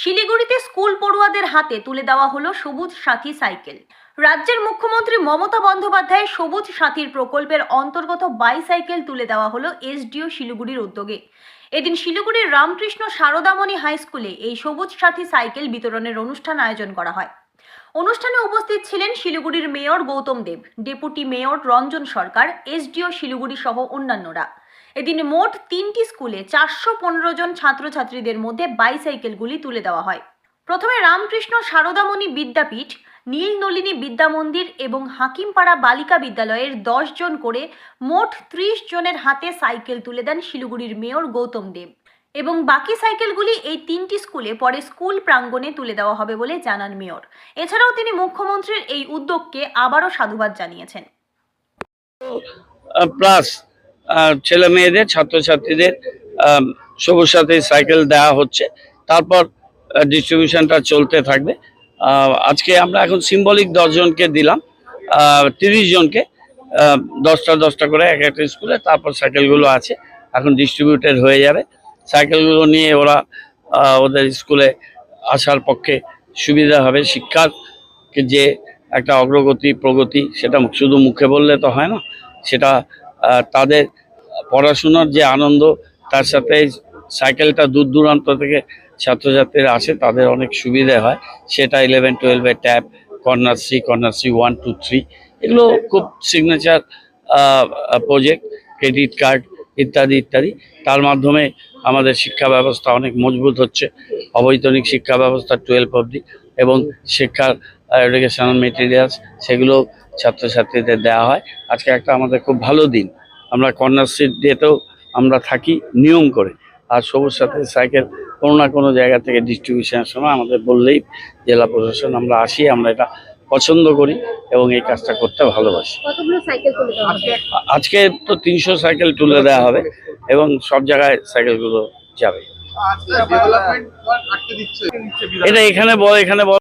শিলিগুড়িতে স্কুল পড়ুয়াদের হাতে তুলে দেওয়া হলো সবুজ সাথী সাইকেল। রাজ্যের মুখ্যমন্ত্রী মমতা বন্দ্যোপাধ্যায় সবুজ সাথীর প্রকল্পের অন্তর্গত বাইসাইকেল তুলে দেওয়া হলো এসডিও শিলিগুড়ির উদ্যোগে। এদিন শিলিগুড়ির রামকৃষ্ণ সারদামণি হাই স্কুলে এই সবুজ সাথী সাইকেল বিতরণের অনুষ্ঠান আয়োজন করা হয়। অনুষ্ঠানে উপস্থিত ছিলেন শিলিগুড়ির mayor Gautam Deb, deputy mayor Ranjan Sarkar, SDO Siliguri সহ অন্যান্যরা। এদিন মোট তিনটি স্কুলে চারশো পনেরো জন ছাত্রছাত্রীদের মধ্যে বাইসাইকেলগুলি তুলে দেওয়া হয়। প্রথমে রামকৃষ্ণ সারদামণি বিদ্যাপীঠ, নীলনলিনী বিদ্যা মন্দির এবং হাকিমপাড়া বালিকা বিদ্যালয়ের দশ জন করে মোট ত্রিশ জনের হাতে সাইকেল তুলে দেন শিলিগুড়ির মেয়র গৌতম দেব। এবং বাকি সাইকেলগুলি এই তিনটি স্কুলে পরে স্কুল প্রাঙ্গণে তুলে দেওয়া হবে বলে জানান মেয়র। এছাড়াও তিনি মুখ্যমন্ত্রীর এই উদ্যোগকে আবারও সাধুবাদ জানিয়েছেন। প্লাস ছেলে মেয়েদের, ছাত্রছাত্রীদের সবুজ সাথী সাইকেল দেওয়া হচ্ছে। তারপর ডিস্ট্রিবিউশনটা চলতে থাকবে। আজকে আমরা এখন সিম্বলিক দশজনকে দিলাম। তিরিশ জনকে দশটা দশটা করে এক একটা স্কুলে, তারপর সাইকেলগুলো আছে। এখন ডিস্ট্রিবিউটেড হয়ে যাবে। সাইকেলগুলো নিয়ে ওরা ওদের স্কুলে আসার পক্ষে সুবিধা হবে। শিক্ষার যে একটা অগ্রগতি, প্রগতি, সেটা শুধু মুখে বললে তো হয় না, সেটা তাদের পড়াশোনার যে আনন্দ, তার সাথে সাইকেলটা দূর দূরান্ত থেকে ছাত্রছাত্রীরা আসে, তাদের অনেক সুবিধে হয়। সেটা ইলেভেন টুয়েলভে tab corner C one two three এগুলো খুব সিগনেচার প্রজেক্ট ক্রেডিট কার্ড ইত্যাদি ইত্যাদি। তার মাধ্যমে আমাদের শিক্ষা ব্যবস্থা অনেক মজবুত হচ্ছে। অবৈতনিক শিক্ষা ব্যবস্থা টুয়েলভ অবধি এবং শিক্ষার এডুকেশনাল মেটেরিয়ালস সেগুলো ছাত্রছাত্রীদের দেওয়া হয়। আজকে একটা আমাদের খুব ভালো দিন। আমরা কর্নার সিট দিয়েতেও আমরা থাকি নিয়ম করে। আর সবুজ সাথে সাইকেল কোনো না কোনো জায়গা থেকে ডিস্ট্রিবিউশনের সময় আমাদের বললেই জেলা প্রশাসন আমরা আসি আমরা এটা পছন্দ করি এবং এই কাজটা করতে ভালোবাসি। আজকে তো তিনশো সাইকেল তুলে দেওয়া হবে এবং সব জায়গায় সাইকেলগুলো যাবে। ডেভেলপমেন্ট আটকে দিচ্ছে। এটা এখানে বল এখানে বল।